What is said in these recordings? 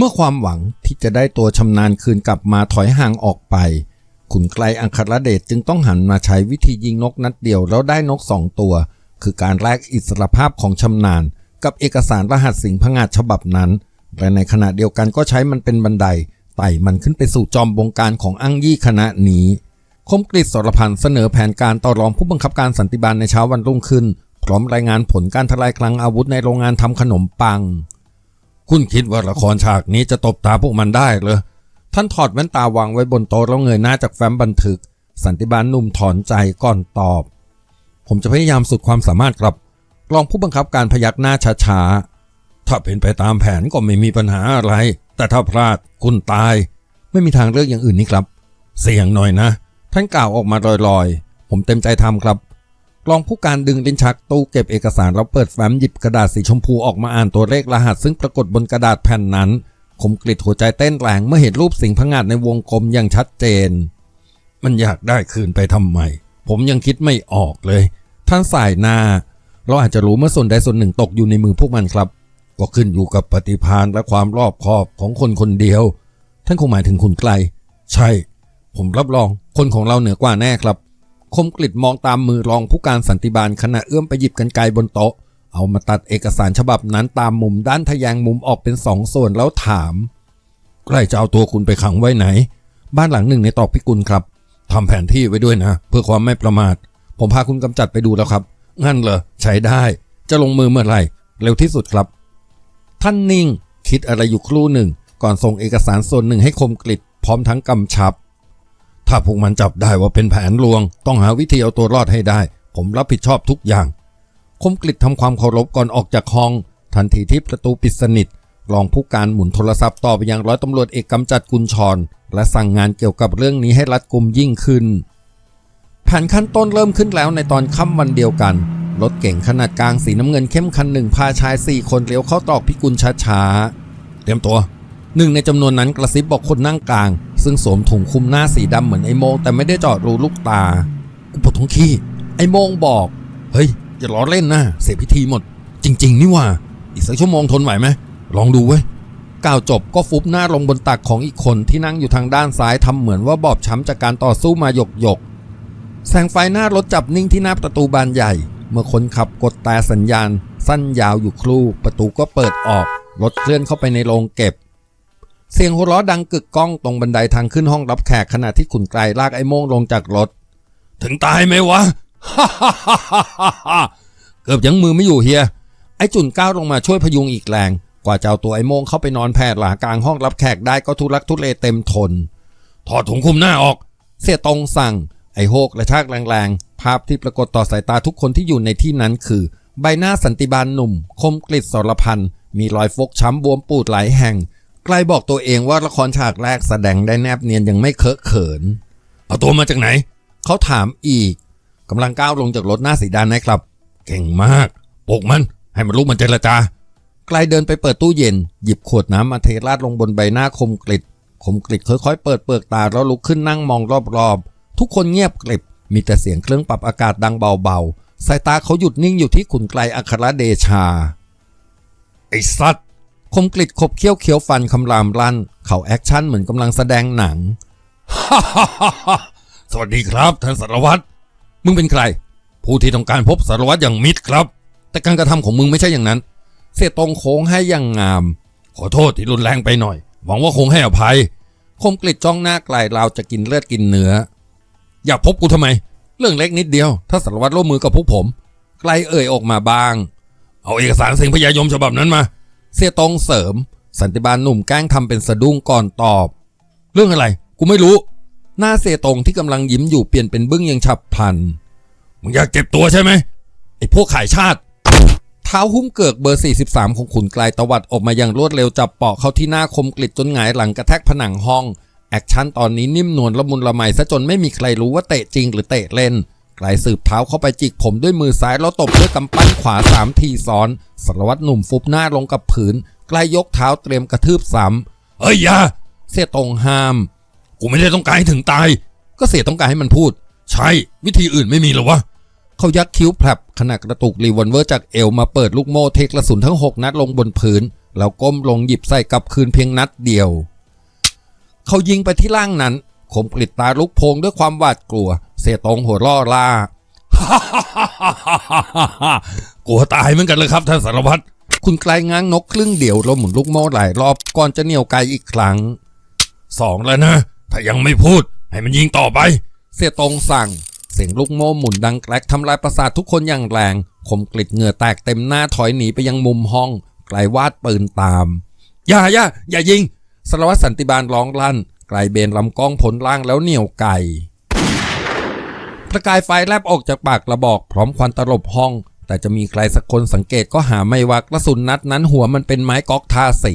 เมื่อความหวังที่จะได้ตัวชำนาญคืนกลับมาถอยห่างออกไป ขุนไกลอังคารเดชจึงต้องหันมาใช้วิธียิงนกนัดเดียวแล้วได้นกสองตัว คือการแลกอิสรภาพของชำนาญ กับเอกสารรหัสสิงห์พงาดฉบับนั้น และในขณะเดียวกันก็ใช้มันเป็นบันไดไต่มันขึ้นไปสู่จอมบงการของอั้งยี่คณะนี้ คมกริชสรพันธ์เสนอแผนการต่อรองผู้บังคับการสันติบาลในเช้าวันรุ่งขึ้น พร้อมรายงานผลการทลายคลังอาวุธในโรงงานทำขนมปัง คุณคิดว่าละครฉากนี้จะตบตาพวกมันได้เหรอท่านถอดแว่นตาวางไว้บนโต๊ะแล้วเงยหน้าจากแฟ้มบันทึก สันติบาลหนุ่มถอนใจก่อนตอบ ผมจะพยายามสุดความสามารถครับรองผู้บังคับการพยักหน้าช้าๆถ้าเป็นไปตามแผนก็ไม่มีปัญหาอะไร แต่ถ้าพลาดคุณตาย ไม่มีทางเลือกอย่างอื่นนี่ครับ เสี่ยงหน่อยนะ ท่านกล่าวออกมาลอยๆ ผมเต็มใจทำครับ รองผู้การดึงลิ้นชักตู้เก็บเอกสารแล้วเปิดแฟ้มหยิบกระดาษสีชมพูออกมาอ่านตัวเลขรหัส ซึ่งปรากฏบนกระดาษแผ่นนั้นคมกริดหัวใจเต้นแรงเมื่อเห็นรูปสิงห์พงาดในวงกลมอย่างชัดเจน มันอยากได้คืนไปทำไม ผมยังคิดไม่ออกเลย ท่านสายนา เราอาจจะรู้เมื่อส่วนใดส่วนหนึ่งตกอยู่ในมือพวกมันครับ ก็ขึ้นอยู่กับปฏิภาณและความรอบคอบของคนคนเดียว ท่านคงหมายถึงคุณไกล ใช่ ผมรับรอง คนของเราเหนือกว่าแน่ครับ คมกริดมองตามมือรองผู้การสันติบาลขณะเอื้อมไปหยิบกันไกบนโต๊ะ เอามาตัดเอกสารฉบับนั้นตามมุมด้านทะแยงมุมออกเป็นสองส่วนแล้วถาม ใกล้จะเอาตัวคุณไปขังไว้ไหน บ้านหลังหนึ่งในตอกพิกุลครับทำแผนที่ไว้ด้วยนะ เพื่อความไม่ประมาท ผมพาคุณกำจัดไปดูแล้วครับงั้นเหรอใช้ได้ จะลงมือเมื่อไหร่เร็วที่สุดครับ ท่านนิ่ง คิดอะไรอยู่ครู่หนึ่ง ก่อนส่งเอกสารส่วนหนึ่งให้คมกริดพร้อมทั้งกำชับ ถ้าพวกมันจับได้ว่าเป็นแผนลวง ต้องหาวิธีเอาตัวรอดให้ได้ ผมรับผิดชอบทุกอย่าง คมกริดทำความเคารพก่อนออกจากห้อง ทันทีที่ประตูปิดสนิทรองผู้การหมุนโทรศัพท์ต่อไปยังร้อยตำรวจเอกกำจัดกุลชร และสั่งงานเกี่ยวกับเรื่องนี้ให้รัดกุมยิ่งขึ้นแผนขั้นต้นเริ่มขึ้นแล้วในตอนค่ำวันเดียวกัน รถเก่งขนาดกลางสีน้ำเงินเข้มคันหนึ่งพาชายสี่คนเลี้ยวเข้าตอกพิกุลช้าๆเตรียมตัวหนึ่งในจำนวนนั้นกระซิบบอกคนนั่งกลาง ซึ่งสวมถุงคลุมหน้าสีดำเหมือนไอ้โมง แต่ไม่ได้เจอดรูลูกตากูปวดท้องขี้ ไอ้โมงบอก เฮ้ย อย่าล้อเล่นนะ เสียพิธีหมด จริง ๆ นี่ว่า อีกสักชั่วโมงทนไหวไหม ลองดูเว้ยกล่าวจบก็ฟุบหน้าลงบนตักของอีกคนที่นั่งอยู่ทางด้านซ้ายทำเหมือนว่าบอบช้ำจากการต่อสู้มาหยกหยกแสงไฟหน้ารถจับนิ่งที่หน้าประตูบานใหญ่ เมื่อคนขับกดแต่สัญญาณ สั้นยาวอยู่ครู่ ประตูก็เปิดออก รถเคลื่อนเข้าไปในโรงเก็บ เสียงหัวเราะดังกึกก้องตรงบันไดทางขึ้นห้องรับแขกขณะที่ขุนไกลลากไอ้โม่งลงจากรถ ถึงตายไหมวะเกือบยังมือไม่อยู่เฮียไอ้จุนก้าวลงมาช่วยพยุงอีกแรง กว่าจะเอาตัวไอ้โม่งเข้าไปนอนแผ่หลากลางห้องรับแขกได้ก็ทุลักทุเลเต็มทน ถอดถุงคลุมหน้าออก เสียตรงสั่ง ไอ้โฮกและชากแรงๆ ภาพที่ปรากฏต่อสายตาทุกคนที่อยู่ในที่นั้นคือ ใบหน้าสันติบาลหนุ่ม คมกริดสรพันมีรอยฟกช้ำบวมปูดหลายแห่ง ใกล้บอกตัวเองว่าละครฉากแรกแสดงได้แนบเนียนยังไม่เคอะเขิน เอาตัวมาจากไหน เขาถามอีกกำลังก้าวลงจากรถหน้าสีดานนะครับ เก่งมากปลุกมัน ให้มันลุกมันเจรจาไกลเดินไปเปิดตู้เย็น หยิบขวดน้ำมาเทราดลงบนใบหน้าคมกริดคมกริดค่อยๆ เปิดเปลือกตาแล้วลุกขึ้นนั่งมองรอบๆ ทุกคนเงียบกริบ มีแต่เสียงเครื่องปรับอากาศดังเบาๆ สายตาเขาหยุดนิ่งอยู่ที่ขุนไกลอัครเดชา ไอ้สัตว์ คมกริดขบเคี้ยวเคี้ยวฟันคำรามลั่น เขาแอคชั่นเหมือนกำลังแสดงหนัง สวัสดีครับท่านสารวัตร มึงเป็นใคร ผู้ที่ต้องการพบสารวัตรอย่างมิตรครับ แต่การกระทำของมึงไม่ใช่อย่างนั้น เสียตรงโค้งให้อย่างงาม ขอโทษที่รุนแรงไปหน่อย หวังว่าคงให้อภัย คมกริดจ้องหน้าไกลเราจะกินเลือดกินเนื้อ อยากพบกูทำไม เรื่องเล็กนิดเดียว ถ้าสารวัตรร่วมมือกับพวกผม ไกลเอ่ยออกมาบ้าง เอาเอกสารเสียงพยายมฉบับนั้นมา เสียตรงเสริม สันติบาลหนุ่มแกล้งทำเป็นสะดุ้งก่อนตอบ เรื่องอะไร กูไม่รู้ หน้าเสียตรงที่กำลังยิ้มอยู่เปลี่ยนเป็นบึ้งยังฉับพลันมึงอยากเจ็บตัวใช่ไหมไอ้พวกขายชาติ เท้าหุ้มเกิกเบอร์ 43 ของขุนไกลตวัดออกมาอย่างรวดเร็วจับเปาะเข้าที่หน้าคมกริดจนหงายหลังกระแทกผนังห้องแอคชั่นตอนนี้นิ่มนวลละมุนละไมซะจนไม่มีใครรู้ว่าเตะจริงหรือเตะเล่น ไกลสืบเท้าเข้าไปจิกผมด้วยมือซ้ายแล้วตบด้วยกำปั้นขวาสามทีซ้อนสารวัตรหนุ่มฟุบหน้าลงกับผืนไกลยกเท้าเตรียมกระทืบซ้ำเฮ้ยยาเสียตรงห้าม กูไม่ได้ต้องการให้ถึงตาย ก็เสียต้องการให้มันพูด ใช่วิธีอื่นไม่มีหรอวะเขายักคิ้วแผลบขณะกระตุกรีวอลเวอร์จากเอวมาเปิดลูกโม่เทกระสุนทั้ง 6 นัดลงบนพื้นแล้วก้มลงหยิบใส่กลับคืนเพียงนัดเดียว เขายิงไปที่ล่างนั้น คมกริดตาลุกโพงด้วยความหวาดกลัว เสียตรงหัวล่อล่ากลัวตายเหมือนกันเลยครับท่านสารวัตรคุณไกลง้างนกครึ่งเดียวแล้วหมุนลูกโม่หลายรอบก่อนจะเหนี่ยวไกลอีกครั้งสองแล้วนะ ถ้ายังไม่พูด ให้มันยิงต่อไป เสียตรงสั่ง เสียงลูกโม่หมุนดังแกรกทำลายประสาททุกคนอย่างแรงคมกริดเหงื่อแตกเต็มหน้าถอยหนีไปยังมุมห้อง ไกลวาดปืนตาม อย่าอย่าอย่ายิงสารวัตรสันติบาลร้องลั่น ไกลเบนลำกล้องผลล่างแล้วเหนี่ยวไก่ ประกายไฟแลบออกจากปากกระบอกพร้อมควันตลบห้อง แต่จะมีใครสักคนสังเกตก็หาไม่ว่ากระสุนนัดนั้นหัวมันเป็นไม้ก๊อกทาสี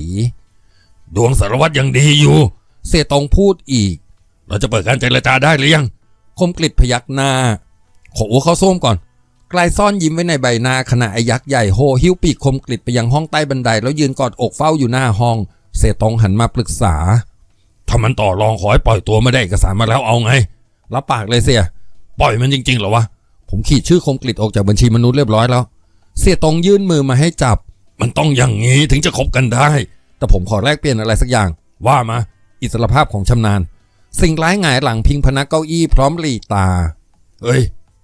ดวงสารวัตรยังดีอยู่ เสียตรงพูดอีก เราจะเปิดการเจรจาได้หรือยัง คมกลิดพยักหน้า ขออัวเขาส้มก่อนกลายซ่อนยิ้มไว้ในใบหน้าขณะไอ้ยักษ์ใหญ่โฮหิ้วปีกคมกลิดไปยังห้องใต้บันไดแล้วยืนกอดอกเฝ้าอยู่หน้าห้อง เสตรงหันมาปรึกษา ถ้ามันต่อรองขอให้ปล่อยตัวไม่ได้เอกสารมาแล้วเอาไง รับปากเลยเสีย ปล่อยมันจริงๆเหรอวะ ผมขีดชื่อคมกลิดออกจากบัญชีมนุษย์เรียบร้อยแล้ว เสียตรงยื่นมือมาให้จับ มันต้องอย่างนี้ถึงจะคบกันได้ แต่ผมขอแลกเปลี่ยนอะไรสักอย่าง ว่ามา อิสรภาพของชำนาญ สิ่งร้ายหงายหลังพิงพนักเก้าอี้พร้อมหลีตาเฮ้ย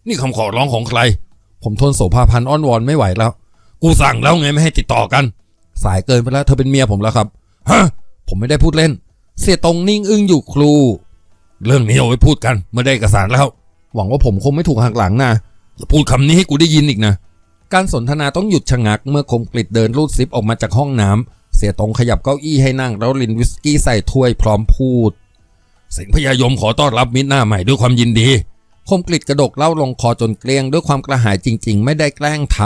นี่คำขอร้องของใคร ผมทนโสภาพันอ้อนวอนไม่ไหวแล้ว กูสั่งแล้วไงไม่ให้ติดต่อกัน สายเกินไปแล้วเธอเป็นเมียผมแล้วครับ ฮะ ผมไม่ได้พูดเล่น เสียตรงนิ่งอึ้งอยู่ครู เรื่องนี้เอาไว้พูดกันเมื่อได้เอกสารแล้ว หวังว่าผมคงไม่ถูกหักหลังนะอย่าพูดคำนี้ให้กูได้ยินอีกนะ การสนทนาต้องหยุดชะงักเมื่อคมกริดเดินรูดซิปออกมาจากห้องน้ำเสียตรงขยับเก้าอี้ให้นั่งแล้วลินวิสกี้ใส่ถ้วยพร้อมพูด สิงพญายมขอต้อนรับมิตรหน้าใหม่ด้วยความยินดี คมกริดกระดกเหล่าลงคอจนเกลี้ยงด้วยความกระหายจริง ๆ ไม่ได้แกล้งท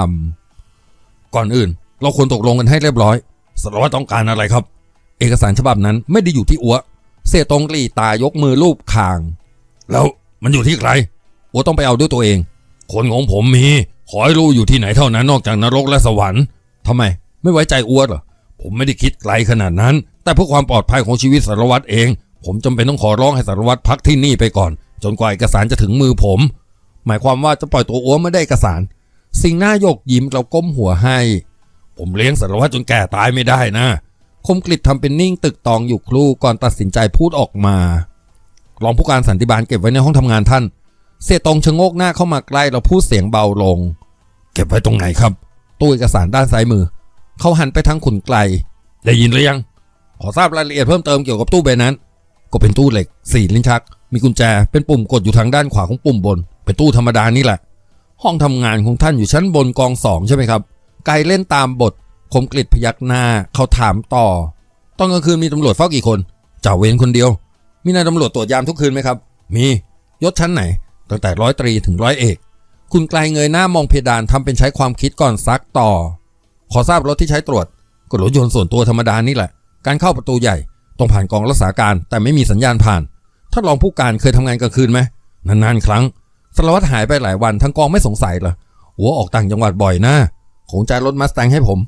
ำก่อนอื่น เราควรตกลงกันให้เรียบร้อยสารวัตรต้องการอะไรครับ เอกสารฉบับนั้นไม่ได้อยู่ที่อัวเสตงกลีตายกมือลูบคาง แล้วมันอยู่ที่ใครอัวต้องไปเอาด้วยตัวเอง คนของผมมี ขอให้รู้อยู่ที่ไหนเท่านั้นนอกจากนรกและสวรรค์ทำไม ไม่ไว้ใจอัวเหรอผมไม่ได้คิดไกลขนาดนั้น แต่เพื่อความปลอดภัยของชีวิตสารวัตรเอง ผมจำเป็นต้องขอร้องให้สารวัตรพักที่นี่ไปก่อน จนกว่าเอกสารจะถึงมือผม หมายความว่าจะปล่อยตัวอัวไม่ได้เอกสาร สิ่งหน้าโยกยิ้มเราก้มหัวให้ ผมเลี้ยงสารวัตรจนแก่ตายไม่ได้นะ คมกริดทำเป็นนิ่งตึกตองอยู่ครู่ก่อนตัดสินใจพูดออกมา รองผู้การสันติบาลเก็บไว้ในห้องทำงานท่าน เสตรงชะโงกหน้าเข้ามาใกล้เราพูดเสียงเบาลง เก็บไว้ตรงไหนครับ ตู้เอกสารด้านซ้ายมือ เขาหันไปทางขุนไกล ได้ยินหรือยัง ขอทราบรายละเอียดเพิ่มเติมเกี่ยวกับตู้ใบนั้น ก็เป็นตู้เหล็กสี่ลิ้นชัก มีกุญแจ เป็นปุ่มกดอยู่ทางด้านขวาของปุ่มบน เป็นตู้ธรรมดานี่แหละ ห้องทำงานของท่านอยู่ชั้นบนกองสองใช่ไหมครับ ไกลเล่นตามบท คมกริดพยักหน้าเขาถามต่อ ตอนกลางคืนมีตำรวจเฝ้ากี่คนจ่าเวรคนเดียว มีนายตำรวจตรวจยามทุกคืนไหมครับ มียศชั้นไหน ตั้งแต่ร้อยตรีถึงร้อยเอก คุณไกลเงยหน้ามองเพดานทำเป็นใช้ความคิดก่อนซักต่อ ขอทราบรถที่ใช้ตรวจก็รถยนต์ส่วนตัวธรรมดานี่แหละ การเข้าประตูใหญ่ต้องผ่านกองรักษาการแต่ไม่มีสัญญาณผ่านท่านรองผู้การเคยทำงานกลางคืนไหมนานๆครั้งสารวัตรหายไปหลายวันทั้งกองไม่สงสัยเหรอหัวออกต่างจังหวัดบ่อยนะคงจ่ายรถมาสแตงให้ผม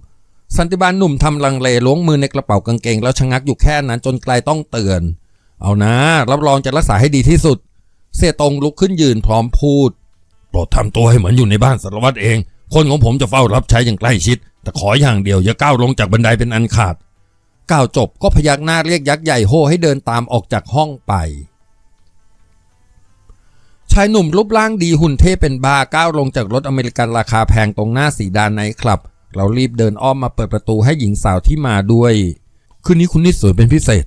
สันติบาลหนุ่มทำลังเลล้วงมือในกระเป๋ากางเกงแล้วชะงักอยู่แค่นั้นจนไกลต้องเตือน เอานะ รับรองจะรักษาให้ดีที่สุด เสียตรงลุกขึ้นยืนพร้อมพูดโปรดทำตัวให้เหมือนอยู่ในบ้านสารวัตรเอง คนของผมจะเฝ้ารับใช้อย่างใกล้ชิด แต่ขออย่างเดียวอย่าก้าวลงจากบันไดเป็นอันขาดก้าวจบก็พยักหน้าเรียกยักษ์ใหญ่โฮให้เดินตามออกจากห้องไป ชายหนุ่มรูปร่างดีหุ่นเทพเป็นบาก้าวลงจากรถอเมริกันราคาแพงตรงหน้าสีดานไนท์คลับ เรารีบเดินอ้อมมาเปิดประตูให้หญิงสาวที่มาด้วย คืนนี้คุณนิดสวยเป็นพิเศษ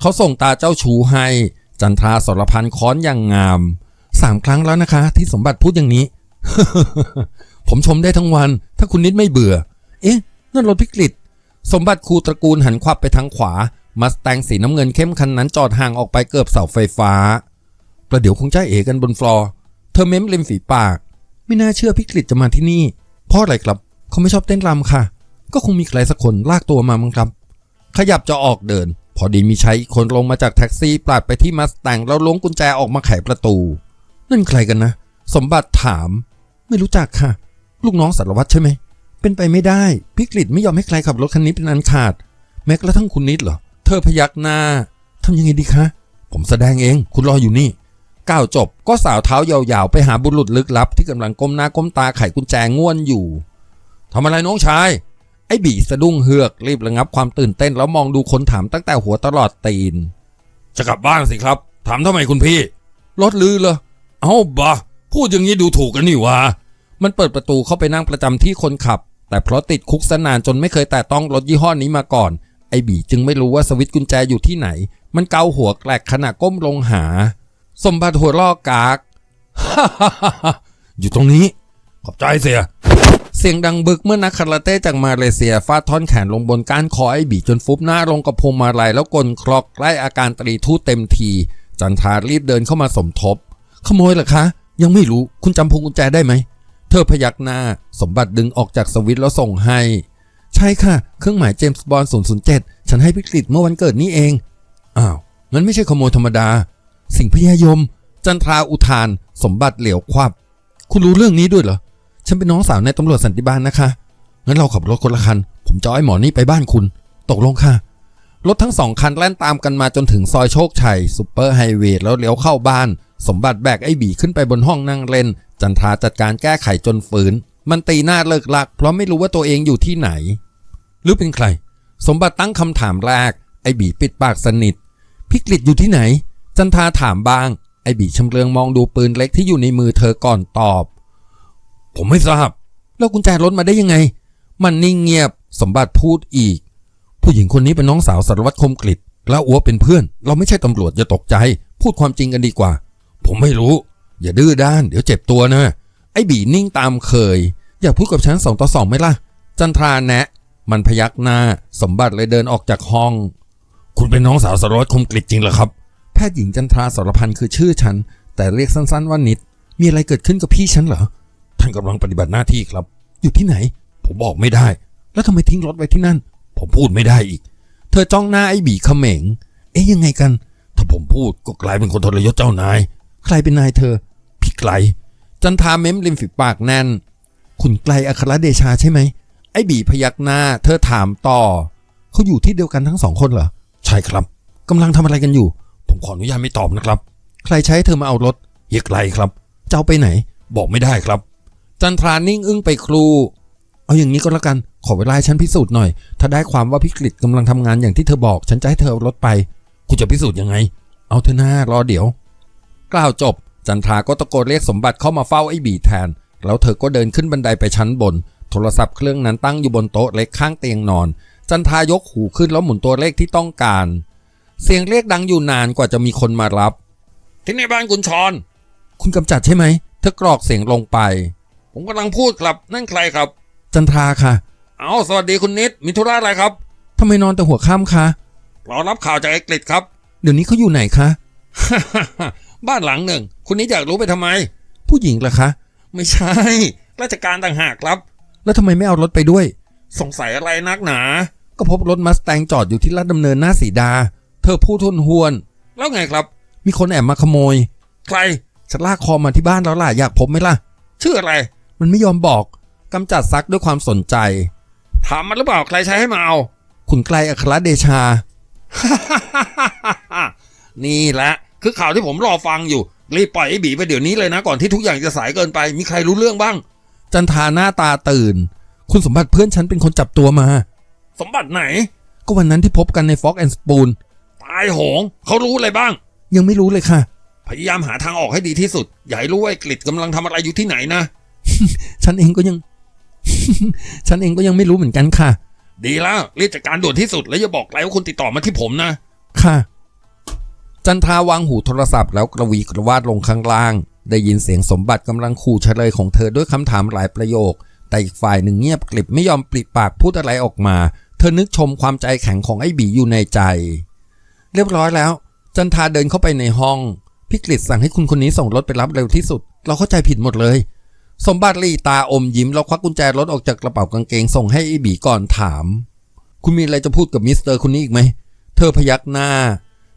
เขาส่งตาเจ้าชูให้ จันทราสรพันค้อนอย่างงามสามครั้งแล้วนะคะ ที่สมบัติพูดอย่างนี้ ผมชมได้ทั้งวัน ถ้าคุณนิดไม่เบื่อ เอ๊ะ นั่นรถพิกฤตสมบัติครูตระกูลหันควับไปทางขวามาสแตงสีน้ำเงินเข้มคันนั้นจอดห่างออกไปเกือบเสาไฟฟ้า ประเดี๋ยวคงจ้าเอกันบนฟลอร์ เธอเม้มริมฝีปาก ไม่น่าเชื่อพิกฤตจะมาที่นี่ เพราะอะไรครับ เขาไม่ชอบเต้นรำค่ะ ก็คงมีใครสักคนลากตัวมามั้งครับ ขยับจะออกเดิน พอดีมีชายอีกคนลงมาจากแท็กซี่ปลาดไปที่มัสแตงแล้วล้วงกุญแจออกมาไขประตู นั่นใครกันนะ สมบัติถาม ไม่รู้จักค่ะ ลูกน้องสารวัตรใช่ไหม เป็นไปไม่ได้พิกฤตไม่ยอมให้ใครขับรถคันนี้เป็นอันขาด แม้กระทั่งคุณนิดเหรอ เธอพยักหน้าทำยังไงดีคะ ผมแสดงเอง คุณรออยู่นี่ก้าวจบก็สาวเท้ายาวๆ ไปหาบุรุษลึกลับที่กำลังก้มหน้าก้มตาไขกุญแจง่วนอยู่ ทำอะไรน้องชาย ไอ้บีสะดุ้งเฮือกรีบระงับความตื่นเต้นแล้วมองดูคนถามตั้งแต่หัวตลอดตีน จะกลับบ้านสิครับ ถามทำไมคุณพี่ รถลือเหรอ เอ้าบะพูดอย่างนี้ดูถูกกันนี่หวะ มันเปิดประตูเข้าไปนั่งประจำที่คนขับ แต่เพราะติดคุกสนานจนไม่เคยแตะต้องรถยี่ห้อนี้มาก่อน ไอ้บีจึงไม่รู้ว่าสวิตช์กุญแจอยู่ที่ไหน มันเกาหัวแกลกขณะก้มลงหา สมบัติหัวลอกกาก อยู่ตรงนี้ ขอบใจเสีย เสียงดังบึกเมื่อนักคาราเต้จากมาเลเซียฟาดท่อนแขนลงบนก้านคอไอ้บีจนฟุบหน้าลงกับพวงมาลัยแล้วกลนคลอกใกล้อาการตรีทูตเต็มที จันทารีบเดินเข้ามาสมทบ ขโมยเหรอคะ ยังไม่รู้คุณจำพวงกุญแจได้ไหม เธอพยักหน้า สมบัติดึงออกจากสวิตแล้วส่งให้ ใช่ค่ะ เครื่องหมายเจมส์บอล007 ฉันให้พิกฤตเมื่อวันเกิดนี้เองอ้าวงั้นไม่ใช่ขโมยธรรมดา สิ่งพยายม จันทราอุทาน สมบัติเหลียวควับ คุณรู้เรื่องนี้ด้วยเหรอ ฉันเป็นน้องสาวในตำรวจสันติบาลนะคะ งั้นเราขับรถคนละคัน ผมจะอาไอ้หมอนี่ไปบ้านคุณ ตกลงค่ะ รถทั้งสองคันแล่นตามกันมาจนถึงซอยโชคชัยซุปเปอร์ไฮเวย์แล้วเลี้ยวเข้าบ้าน สมบัติแบกไอ้บีขึ้นไปบนห้องนั่งเล่น จันทราจัดการแก้ไขจนฝืน มันตีหน้าเลิกลัก เพราะไม่รู้ว่าตัวเองอยู่ที่ไหน หรือเป็นใคร สมบัติตั้งคำถามแรก ไอ้บีปิดปากสนิท พิกฤตอยู่ที่ไหน จันทราถามบ้าง ไอ้บีชำเลืองมองดูปืนเล็กที่อยู่ในมือเธอก่อนตอบ ผมไม่ทราบ แล้วกุญแจรถมาได้ยังไง มันนิ่งเงียบ สมบัติพูดอีก ผู้หญิงคนนี้เป็นน้องสาวสารวัตรคมกริตแล้วอัวเป็นเพื่อน เราไม่ใช่ตำรวจอย่าตกใจ พูดความจริงกันดีกว่า ผมไม่รู้ อย่าดื้อด้าน เดี๋ยวเจ็บตัวนะไอ้บีนิ่งตามเคย อยากพูดกับฉันสองต่อสองไหมล่ะ จันทราแนะ มันพยักหน้า สมบัติเลยเดินออกจากห้อง คุณเป็นน้องสาวสารวัตรคมกริตจริงเหรอครับ แพทย์หญิงจันทราสรพันธ์คือชื่อฉัน แต่เรียกสั้นๆว่านิด มีอะไรเกิดขึ้นกับพี่ฉันเหรอ ท่านกำลังปฏิบัติหน้าที่ครับ อยู่ที่ไหน ผมบอกไม่ได้ แล้วทำไมทิ้งรถไว้ที่นั่น ผมพูดไม่ได้อีก เธอจ้องหน้าไอ้บีเขม็งเอ๊ยยังไงกัน ถ้าผมพูดก็กลายเป็นคนทรยศเจ้านาย ใครเป็นนายเธอ พี่ไกล จันทาเม้มริมฝีปากแน่น คุณไกลอัครเดชาใช่ไหม ไอ้บีพยักหน้า เธอถามต่อ เขาอยู่ที่เดียวกันทั้งสองคนเหรอ ใช่ครับกำลังทำอะไรกันอยู่ ผมขออนุญาตไม่ตอบนะครับ ใครใช้เธอมาเอารถเฮียไกลครับจะเอาไปไหน บอกไม่ได้ครับ จันทรานิ่งอึ้งไปครู เอาอย่างนี้ก็แล้วกัน ขอเวลาให้ฉันพิสูจน์หน่อย ถ้าได้ความว่าพิกฤตกำลังทำงานอย่างที่เธอบอก ฉันจะให้เธอเอารถไป คุณจะพิสูจน์ยังไง เอาเธอหน้ารอเดี๋ยว กล่าวจบ จันทราก็ตะโกนเรียกสมบัติเข้ามาเฝ้าไอ้บีแทน แล้วเธอก็เดินขึ้นบันไดไปชั้นบน โทรศัพท์เครื่องนั้นตั้งอยู่บนโต๊ะเล็กข้างเตียงนอน จันทรายกหูขึ้นแล้วหมุนตัวเลขที่ต้องการ เสียงเรียกดังอยู่นานกว่าจะมีคนมารับ ที่ในบ้านคุณชอน คุณกำจัดใช่ไหม เธอกรอกเสียงลงไป ผมกำลังพูดครับ นั่นใครครับ จันทราค่ะ เอาสวัสดีคุณนิด มีธุระอะไรครับทำไมนอนแต่หัวค่ำคะรอรับข่าวจากไอ้กฤษครับ เดี๋ยวนี้เขาอยู่ไหนคะ บ้านหลังหนึ่ง คุณนิดอยากรู้ไปทำไม ผู้หญิงเหรอคะ ไม่ใช่ ราชการต่างหากครับ แล้วทำไมไม่เอารถไปด้วย สงสัยอะไรนักหนา ก็พบรถมัสแตงจอดอยู่ที่ลาดดำเนินหน้าสีดา เธอพูดทุนหวน แล้วไงครับ มีคนแอบมาขโมย ใครฉันลากคอมาที่บ้านแล้วล่ะอยากพบไหมล่ะ ชื่ออะไร มันไม่ยอมบอกกำจัดซักด้วยความสนใจ ถามมันหรือเปล่าใครใช้ให้มาเอาคุณไกลอัครเดชา นี่แหละ คือข่าวที่ผมรอฟังอยู่ รีบปล่อยไอ้บีไปเดี๋ยวนี้เลยนะ ก่อนที่ทุกอย่างจะสายเกินไป มีใครรู้เรื่องบ้าง จันทาหน้าตาตื่น คุณสมบัติเพื่อนฉันเป็นคนจับตัวมา สมบัติไหน ก็วันนั้นที่พบกันในฟอกแอนด์สปูนตายโหงเขารู้อะไรบ้าง ยังไม่รู้เลยค่ะ พยายามหาทางออกให้ดีที่สุด อย่าให้รู้ว่าไอ้กฤษกำลังทำอะไรอยู่ที่ไหนนะ ฉันเองก็ยัง ฉันเองก็ยังไม่รู้เหมือนกันค่ะ ดีแล้วรีบจัดการด่วนที่สุดแล้วอย่าบอกใครว่าคุณติดต่อมาที่ผมนะ ค่ะ จันทาวางหูโทรศัพท์แล้วกระวีกระวาดลงข้างล่าง ได้ยินเสียงสมบัติกำลังขู่เฉลยของเธอด้วยคำถามหลายประโยค แต่อีกฝ่ายหนึ่งเงียบกริบไม่ยอมปลิปากพูดอะไรออกมา เธอนึกชมความใจแข็งของไอ้บีอยู่ในใจ เรียบร้อยแล้ว จันทาเดินเข้าไปในห้องพี่กฤษสั่งให้คุณคนนี้ส่งรถไปรับเร็วที่สุด เราเข้าใจผิดหมดเลย สมบัติลีตาอมยิ้มแล้วควักกุญแจรถออกจากกระเป๋ากางเกงส่งให้ไอ้บีก่อนถาม คุณมีอะไรจะพูดกับมิสเตอร์คนนี้อีกไหม เธอพยักหน้า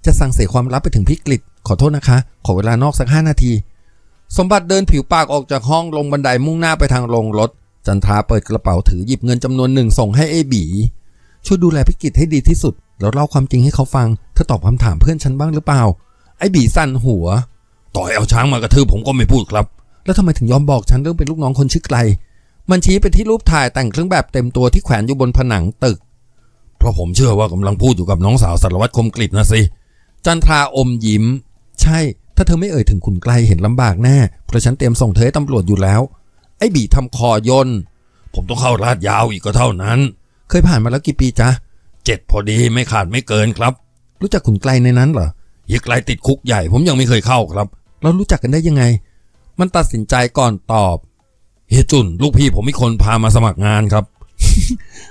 จะสั่งเสียความลับไปถึงพี่กฤษขอโทษนะคะ ขอเวลานอกสักห้านาที สมบัติเดินผิวปากออกจากห้องลงบันไดมุ่งหน้าไปทางโรงรถ จันทราเปิดกระเป๋าถือหยิบเงินจำนวนหนึ่งส่งให้ไอ้บีช่วยดูแลพี่กิจให้ดีที่สุด แล้วเล่าความจริงให้เขาฟัง เธอตอบคำถามเพื่อนฉันบ้างหรือเปล่า ไอ้บีสั่นหัว ต่อยเอาช้างมากระทืบผมก็ไม่พูดครับ แล้วทำไมถึงยอมบอกฉันเรื่องเป็นลูกน้องคนชื่อไกล มันชี้ไปที่รูปถ่ายแต่งเครื่องแบบเต็มตัวที่แขวนอยู่บนผนังตึก เพราะผมเชื่อว่ากำลังพูดอยู่กับน้องสาวสารวัตรคมกลิบนะสิ จันทราอมยิ้ม ใช่ ถ้าเธอไม่เอ่ยถึงคุณไกลเห็นลำบากแน่ เพราะฉันเตรียมส่งเธอให้ตำรวจอยู่แล้ว ไอ้บีทำคอยน ผมต้องเข้าลาดยาวอีกก็เท่านั้น เคยผ่านมาแล้วกี่ปีจ๊ะเจ็ดพอดีไม่ขาดไม่เกินครับ รู้จักคุณไกลในนั้นเหรอเฮียไกลติดคุกใหญ่ผมยังไม่เคยเข้าครับ เรารู้จักกันได้ยังไง มันตัดสินใจก่อนตอบเฮจุนลูกพี่ผมมีคนพามาสมัครงานครับ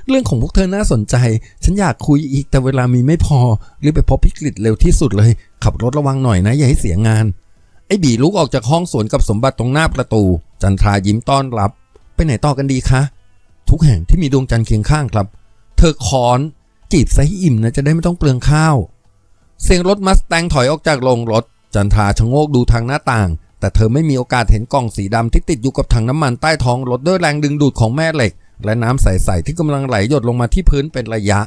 เรื่องของพวกเธอน่าสนใจ ฉันอยากคุยอีกแต่เวลามีไม่พอรีบไปพบพิกฤตเร็วที่สุดเลย ขับรถระวังหน่อยนะ อย่าให้เสียงาน ไอ้บีลุกออกจากห้องสวนกับสมบัติตรงหน้าประตู จันทรายิ้มต้อนรับ ไปไหนต่อกันดีคะทุกแห่งที่มีดวงจันทร์เคียงข้างครับ เธอคอนจีบซะให้อิ่มนะจะได้ไม่ต้องเปลืองข้าว เสียงรถมัสแตงถอยออกจากโรงรถ จันทราชะโงกดูทางหน้าต่าง แต่เธอไม่มีโอกาสเห็นกล่องสีดำที่ติดอยู่กับถังน้ำมันใต้ท้องรถด้วยแรงดึงดูดของแม่เหล็ก และน้ำใสๆที่กำลังไหลหยดลงมาที่พื้นเป็นระยะ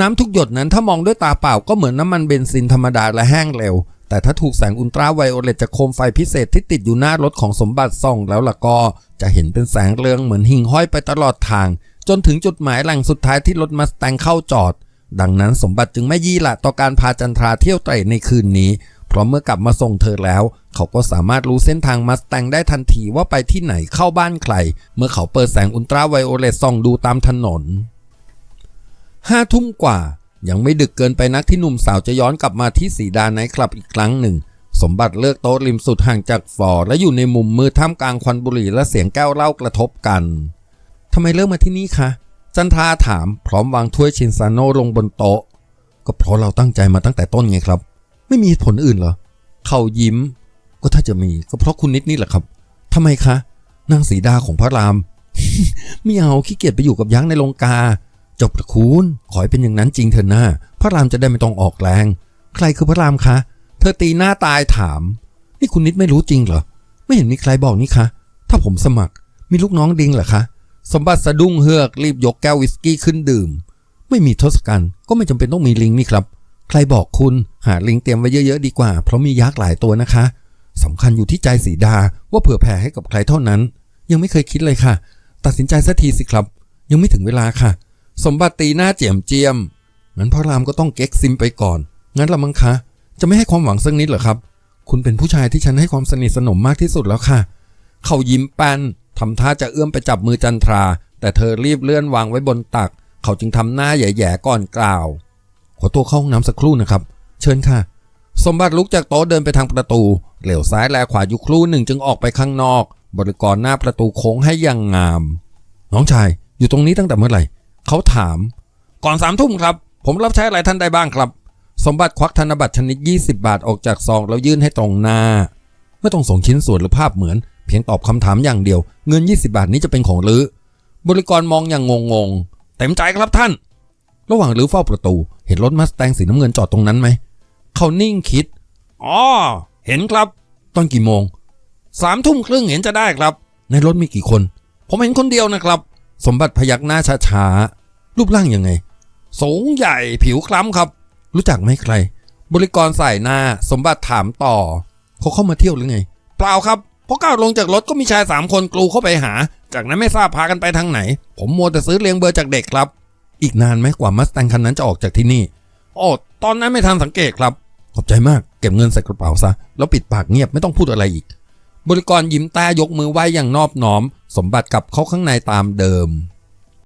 น้ำทุกหยดนั้นถ้ามองด้วยตาเปล่าก็เหมือนน้ำมันเบนซินธรรมดาและแห้งเร็ว แต่ถ้าถูกแสงอุลตราไวโอเลตจากโคมไฟพิเศษที่ติดอยู่หน้ารถของสมบัติส่อง แล้วล่ะก็จะเห็นเป็นแสงเรืองเหมือนหิ่งห้อยไปตลอดทาง จนถึงจุดหมายแหล่งสุดท้ายที่รถมัสแตงเข้าจอดดังนั้นสมบัติจึงไม่ยี่ละต่อการพาจันทราเที่ยวไตรในคืนนี้ เพราะเมื่อกลับมาส่งเธอแล้ว เขาก็สามารถรู้เส้นทางมัสแตงได้ทันทีว่าไปที่ไหนเข้าบ้านใคร เมื่อเขาเปิดแสงอุลตราไวโอเลตส่องดูตามถนนห้าทุ่มกว่า ยังไม่ดึกเกินไปนักที่หนุ่มสาวจะย้อนกลับมาที่สีดาไนท์คลับอีกครั้งหนึ่ง สมบัติเลือกโต๊ะริมสุดห่างจากฟอร์และอยู่ในมุมมืดท่ามกลางควันบุหรี่และเสียงแก้วเหล้ากระทบกันทำไมเลือกมาที่นี่คะจันทราถามพร้อมวางถ้วยชินซาโนลงบนโต๊ะ ก็เพราะเราตั้งใจมาตั้งแต่ต้นไงครับ ไม่มีผลอื่นเหรอ เขายิ้ม ก็ถ้าจะมีก็เพราะคุณนิดนี่แหละครับทำไมคะ นางสีดาของพระราม ไม่เอาขี้เกียจไปอยู่กับยักษ์ในลงกา จบประคุณขอให้เป็นอย่างนั้นจริงเถอะนะพระรามจะได้ไม่ต้องออกแรง ใครคือพระรามคะ เธอตีหน้าตายถาม นี่คุณนิดไม่รู้จริงเหรอ ไม่เห็นมีใครบอกนี่คะ ถ้าผมสมัคร มีลูกน้องดิงเหรอคะ สมบัติสะดุ้งเฮือกรีบยกแก้ววิสกี้ขึ้นดื่ม ไม่มีทศกัณฐ์ก็ไม่จำเป็นต้องมีลิงนี่ครับ ใครบอกคุณหาลิงเตรียมไว้เยอะๆดีกว่า เพราะมียักษ์หลายตัวนะคะสำคัญอยู่ที่ใจสีดาว่าเผื่อแผ่ให้กับใครเท่านั้น ยังไม่เคยคิดเลยค่ะ ตัดสินใจสักทีสิครับ ยังไม่ถึงเวลาค่ะ สมบัติตีหน้าเจียมเจียมงั้นพระรามก็ต้องเก๊กซิมไปก่อน งั้นละมั้งคะจะไม่ให้ความหวังสักนิดเหรอครับ คุณเป็นผู้ชายที่ฉันให้ความสนิทสนมมากที่สุดแล้วค่ะ เขายิ้มแป้นทำท่าจะเอื้อมไปจับมือจันทรา แต่เธอรีบเลื่อนวางไว้บนตัก เขาจึงทำหน้าแย่ๆก่อนกล่าว ขอตัวเข้าห้องน้ำสักครู่นะครับ เชิญค่ะ สมบัติลุกจากโต๊ะเดินไปทางประตูเหลียวซ้ายแลขวาอยู่ครู่หนึ่งจึงออกไปข้างนอก บริกรหน้าประตูโค้งให้อย่างงาม น้องชายอยู่ตรงนี้ตั้งแต่เมื่อไหร่เขาถาม ก่อนสามทุ่มครับ ผมรับใช้อะไรท่านได้บ้างครับ สมบัติควักธนบัตรชนิด 20 บาทออกจากซองแล้วยื่นให้ตรงหน้า ไม่ต้องส่งชิ้นส่วนหรือภาพเหมือน เพียงตอบคำถามอย่างเดียว เงิน 20 บาทนี้จะเป็นของลือ้อบริกรมองอย่างงงๆเต็มใจครับท่าน ระหว่างลือเฝ้าประตู เห็นรถมัสแตงสีน้ำเงินจอดตรงนั้นไหม เขานิ่งคิด อ๋อ เห็นครับ ตอนกี่โมง สามทุ่มครึ่งเห็นจะได้ครับ ในรถมีกี่คน ผมเห็นคนเดียวนะครับ สมบัติพยักหน้าช้าๆ รูปร่างยังไง สูงใหญ่ผิวคล้ำครับ รู้จักไหมใคร บริกรใส่หน้า สมบัติถามต่อ เขาเข้ามาเที่ยวหรือไง เปล่าครับพอก้าวลงจากรถก็มีชายสามคนกลูเข้าไปหา จากนั้นไม่ทราบพากันไปทางไหน ผมมัวแต่ซื้อเลี้ยงเบอร์จากเด็กครับ อีกนานไหมกว่ามัสแตงคันนั้นจะออกจากที่นี่โอ้ตอนนั้นไม่ทันสังเกตครับ ขอบใจมากเก็บเงินใส่กระเป๋าซะ แล้วปิดปากเงียบไม่ต้องพูดอะไรอีก บริกรยิ้มตายกมือไหว้อย่างนอบน้อม สมบัติกลับเข้าข้างในตามเดิม